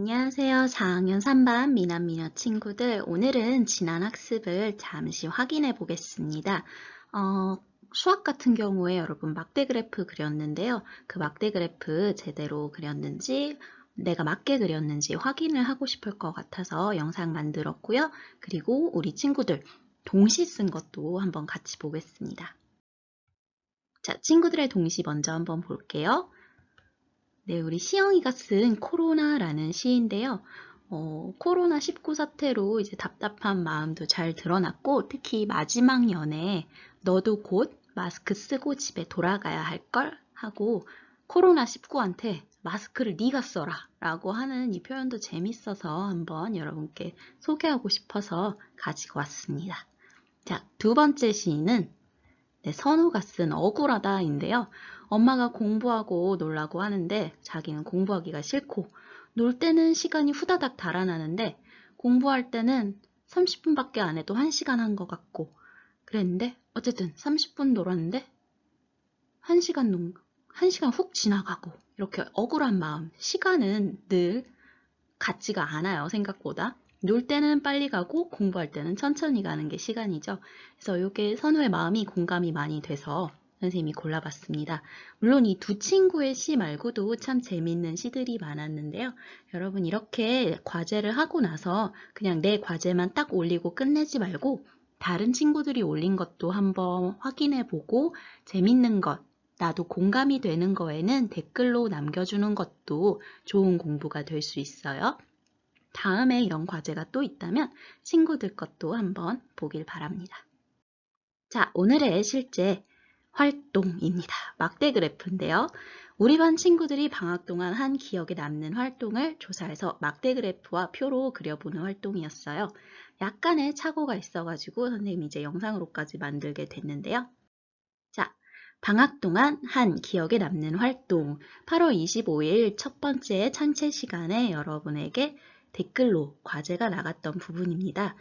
안녕하세요. 4학년 3반 미남미녀 친구들. 오늘은 지난 학습을 잠시 확인해 보겠습니다. 어, 수학 같은 경우에 여러분 막대 그래프 그렸는데요. 그 막대 그래프 제대로 그렸는지 내가 맞게 그렸는지 확인을 하고 싶을 것 같아서 영상 만들었고요. 그리고 우리 친구들 동시 쓴 것도 한번 같이 보겠습니다. 자, 친구들의 동시 먼저 한번 볼게요. 네, 우리 시영이가 쓴 코로나라는 시인데요. 어, 코로나 19 사태로 이제 답답한 마음도 잘 드러났고, 특히 마지막 연에 너도 곧 마스크 쓰고 집에 돌아가야 할 걸 하고, 코로나 19한테 마스크를 네가 써라 라고 하는 이 표현도 재밌어서 한번 여러분께 소개하고 싶어서 가지고 왔습니다. 자, 두 번째 시인은 네, 선우가 쓴 억울하다인데요. 엄마가 공부하고 놀라고 하는데 자기는 공부하기가 싫고 놀 때는 시간이 후다닥 달아나는데 공부할 때는 30분밖에 안 해도 1시간 한 것 같고 그랬는데 어쨌든 30분 놀았는데 1시간 농 1시간 훅 지나가고 이렇게 억울한 마음 시간은 늘 같지가 않아요 생각보다 놀 때는 빨리 가고 공부할 때는 천천히 가는 게 시간이죠. 그래서 이게 선우의 마음이 공감이 많이 돼서 선생님이 골라봤습니다. 물론 이 두 친구의 시 말고도 참 재밌는 시들이 많았는데요. 여러분 이렇게 과제를 하고 나서 그냥 내 과제만 딱 올리고 끝내지 말고 다른 친구들이 올린 것도 한번 확인해 보고 재밌는 것, 나도 공감이 되는 거에는 댓글로 남겨주는 것도 좋은 공부가 될 수 있어요. 다음에 이런 과제가 또 있다면 친구들 것도 한번 보길 바랍니다. 자, 오늘의 실제 활동입니다. 막대 그래프인데요. 우리 반 친구들이 방학 동안 한 기억에 남는 활동을 조사해서 막대 그래프와 표로 그려보는 활동이었어요. 약간의 착오가 있어가지고 선생님이 이제 영상으로까지 만들게 됐는데요. 자, 방학 동안 한 기억에 남는 활동 8월 25일 첫 번째 창체 시간에 여러분에게 댓글로 과제가 나갔던 부분입니다.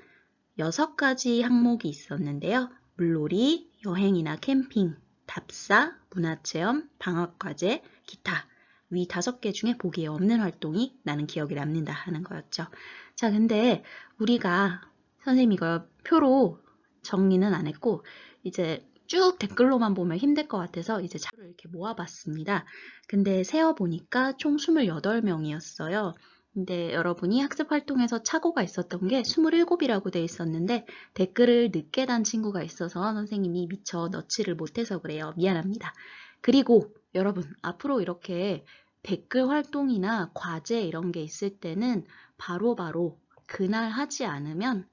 여섯 가지 항목이 있었는데요. 물놀이, 여행이나 캠핑, 답사, 문화체험, 방학과제, 기타 위 다섯 개 중에 보기에 없는 활동이 나는 기억에 남는다 하는 거였죠. 자, 근데 우리가 선생님 이걸 표로 정리는 안 했고 이제 쭉 댓글로만 보면 힘들 것 같아서 이제 자료를 이렇게 모아봤습니다. 근데 세어보니까 총 28명이었어요. 근데 여러분이 학습 활동에서 착오가 있었던 게 27이라고 돼 있었는데 댓글을 늦게 단 친구가 있어서 선생님이 미처 넣지를 못해서 그래요. 미안합니다. 그리고 여러분 앞으로 이렇게 댓글 활동이나 과제 이런 게 있을 때는 바로바로 바로 그날 하지 않으면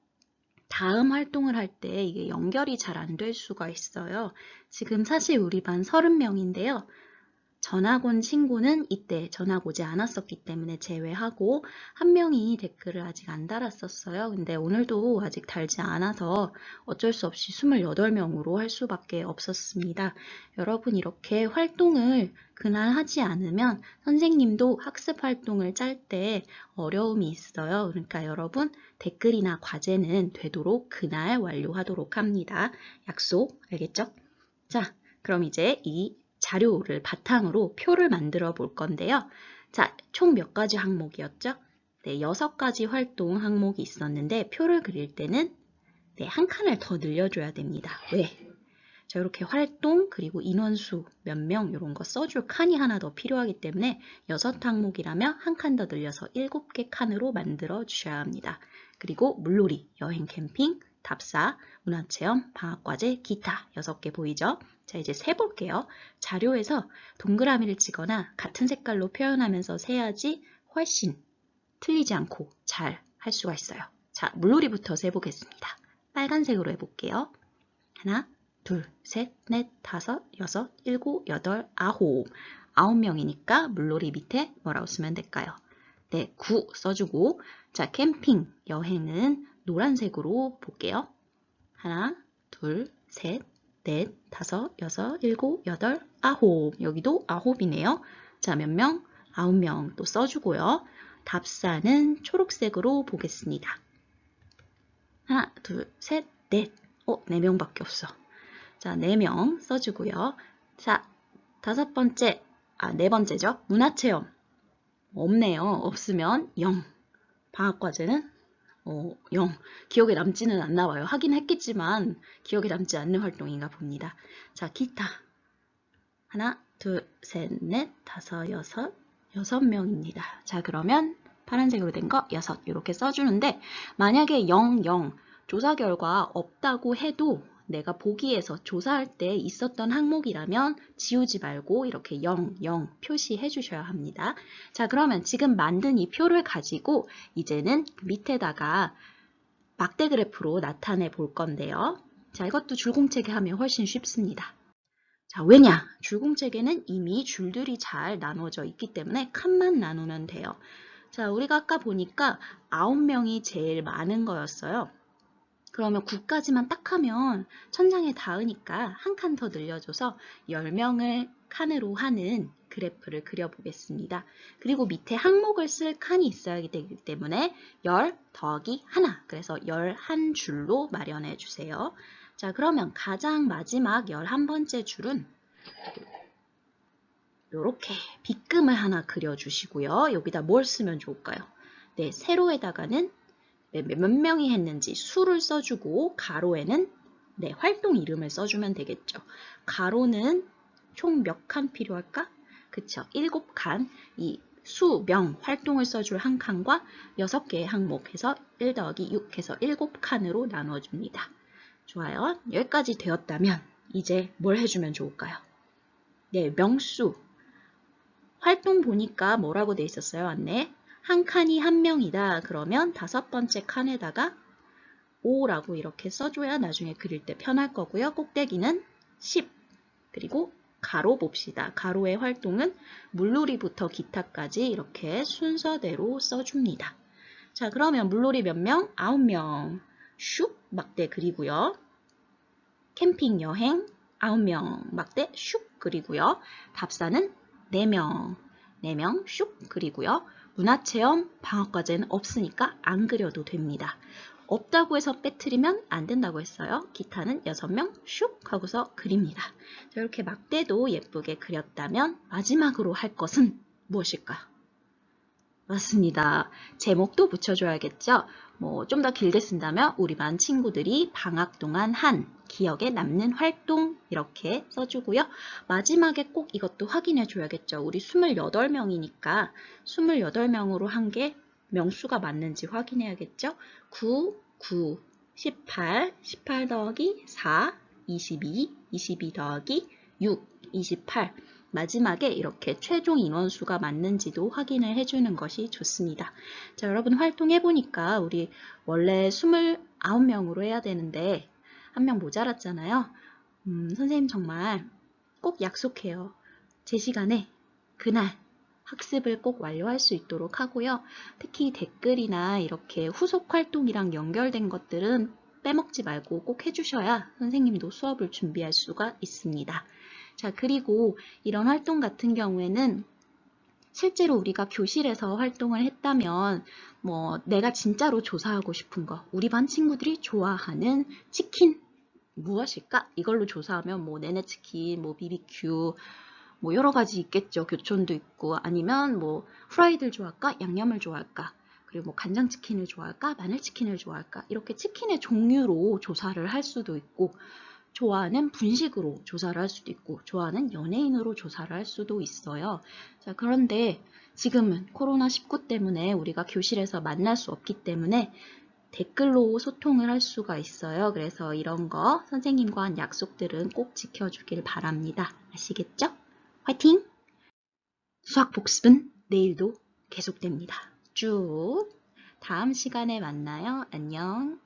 다음 활동을 할 때 이게 연결이 잘 안 될 수가 있어요. 지금 사실 우리 반 30명인데요. 전학 온 친구는 이때 전학 오지 않았었기 때문에 제외하고 한 명이 댓글을 아직 안 달았었어요. 근데 오늘도 아직 달지 않아서 어쩔 수 없이 28명으로 할 수밖에 없었습니다. 여러분 이렇게 활동을 그날 하지 않으면 선생님도 학습 활동을 짤 때 어려움이 있어요. 그러니까 여러분 댓글이나 과제는 되도록 그날 완료하도록 합니다. 약속 알겠죠? 자, 그럼 이제 이 자료를 바탕으로 표를 만들어 볼 건데요. 자, 총 몇 가지 항목이었죠? 네, 여섯 가지 활동 항목이 있었는데 표를 그릴 때는 네, 한 칸을 더 늘려줘야 됩니다. 왜? 자, 이렇게 활동 그리고 인원수 몇 명 이런 거 써줄 칸이 하나 더 필요하기 때문에 여섯 항목이라면 한 칸 더 늘려서 일곱 개 칸으로 만들어 주셔야 합니다. 그리고 물놀이, 여행 캠핑, 답사, 문화체험, 방학과제, 기타 6개 보이죠? 자, 이제 세볼게요. 자료에서 동그라미를 치거나 같은 색깔로 표현하면서 세야지 훨씬 틀리지 않고 잘 할 수가 있어요. 자, 물놀이부터 세보겠습니다. 빨간색으로 해볼게요. 하나, 둘, 셋, 넷, 다섯, 여섯, 일곱, 여덟, 아홉. 아홉 명이니까 물놀이 밑에 뭐라고 쓰면 될까요? 네, 9 써주고 자, 캠핑, 여행은 노란색으로 볼게요. 하나, 둘, 셋, 넷, 다섯, 여섯, 일곱, 여덟, 아홉. 여기도 아홉이네요. 자, 몇 명? 아홉 명 또 써주고요. 답사는 초록색으로 보겠습니다. 하나, 둘, 셋, 넷. 어, 네 명밖에 없어. 자, 네 명 써주고요. 자, 다섯 번째, 아, 네 번째죠. 문화체험. 없네요. 없으면 0. 방학과제는 어, 0. 기억에 남지는 않나 봐요. 하긴 했겠지만 기억에 남지 않는 활동인가 봅니다. 자, 기타. 하나, 둘, 셋, 넷, 다섯, 여섯, 여섯 명입니다. 자, 그러면 파란색으로 된 거 여섯 이렇게 써주는데 만약에 0, 0 조사 결과 없다고 해도 내가 보기에서 조사할 때 있었던 항목이라면 지우지 말고 이렇게 0, 0 표시해 주셔야 합니다. 자, 그러면 지금 만든 이 표를 가지고 이제는 밑에다가 막대 그래프로 나타내 볼 건데요. 자, 이것도 줄공책에 하면 훨씬 쉽습니다. 자, 왜냐? 줄공책에는 이미 줄들이 잘 나눠져 있기 때문에 칸만 나누면 돼요. 자, 우리가 아까 보니까 9명이 제일 많은 거였어요. 그러면 9까지만 딱 하면 천장에 닿으니까 한 칸 더 늘려줘서 10명을 칸으로 하는 그래프를 그려보겠습니다. 그리고 밑에 항목을 쓸 칸이 있어야 되기 때문에 10 더하기 하나 그래서 11줄로 마련해 주세요. 자 그러면 가장 마지막 11번째 줄은 이렇게 빗금을 하나 그려주시고요. 여기다 뭘 쓰면 좋을까요? 네, 세로에다가는 네, 몇 명이 했는지 수를 써주고 가로에는 네, 활동 이름을 써주면 되겠죠. 가로는 총 몇 칸 필요할까? 그쵸, 7칸. 이 수, 명, 활동을 써줄 한 칸과 6개의 항목 해서 1 더하기 6 해서 7칸으로 나눠줍니다. 좋아요. 여기까지 되었다면 이제 뭘 해주면 좋을까요? 네, 명수. 활동 보니까 뭐라고 돼 있었어요? 안내. 한 칸이 한 명이다. 그러면 다섯 번째 칸에다가 5라고 이렇게 써줘야 나중에 그릴 때 편할 거고요. 꼭대기는 10. 그리고 가로 봅시다. 가로의 활동은 물놀이부터 기타까지 이렇게 순서대로 써줍니다. 자, 그러면 물놀이 몇 명? 9명. 슉 막대 그리고요. 캠핑 여행 9명 막대 슉 그리고요. 답사는 4명. 4명 슉 그리고요. 문화체험 방학과제는 없으니까 안 그려도 됩니다. 없다고 해서 빼트리면 안 된다고 했어요. 기타는 6명 슉 하고서 그립니다. 자, 이렇게 막대도 예쁘게 그렸다면 마지막으로 할 것은 무엇일까요? 맞습니다. 제목도 붙여줘야겠죠? 뭐 좀 더 길게 쓴다면 우리 반 친구들이 방학 동안 한 기억에 남는 활동 이렇게 써주고요. 마지막에 꼭 이것도 확인해 줘야겠죠. 우리 28명이니까 28명으로 한 게 명수가 맞는지 확인해야겠죠. 9, 9, 18, 18 더하기 4, 22, 22 더하기 6, 28 마지막에 이렇게 최종 인원수가 맞는지도 확인을 해주는 것이 좋습니다. 자, 여러분 활동해보니까 우리 원래 29명으로 해야 되는데 한 명 모자랐잖아요. 음, 선생님 정말 꼭 약속해요. 제 시간에 그날 학습을 꼭 완료할 수 있도록 하고요. 특히 댓글이나 이렇게 후속 활동이랑 연결된 것들은 빼먹지 말고 꼭 해주셔야 선생님도 수업을 준비할 수가 있습니다. 자, 그리고 이런 활동 같은 경우에는 실제로 우리가 교실에서 활동을 했다면 뭐 내가 진짜로 조사하고 싶은 거 우리 반 친구들이 좋아하는 치킨 무엇일까? 이걸로 조사하면 뭐 네네치킨, 뭐 비비큐 뭐 여러 가지 있겠죠. 교촌도 있고 아니면 뭐 후라이들 좋아할까? 양념을 좋아할까? 그리고 뭐 간장치킨을 좋아할까? 마늘치킨을 좋아할까? 이렇게 치킨의 종류로 조사를 할 수도 있고 좋아하는 분식으로 조사를 할 수도 있고 좋아하는 연예인으로 조사를 할 수도 있어요. 자, 그런데 지금은 코로나19 때문에 우리가 교실에서 만날 수 없기 때문에 댓글로 소통을 할 수가 있어요. 그래서 이런 거 선생님과 한 약속들은 꼭 지켜주길 바랍니다. 아시겠죠? 화이팅! 수학 복습은 내일도 계속됩니다. 쭉 다음 시간에 만나요. 안녕!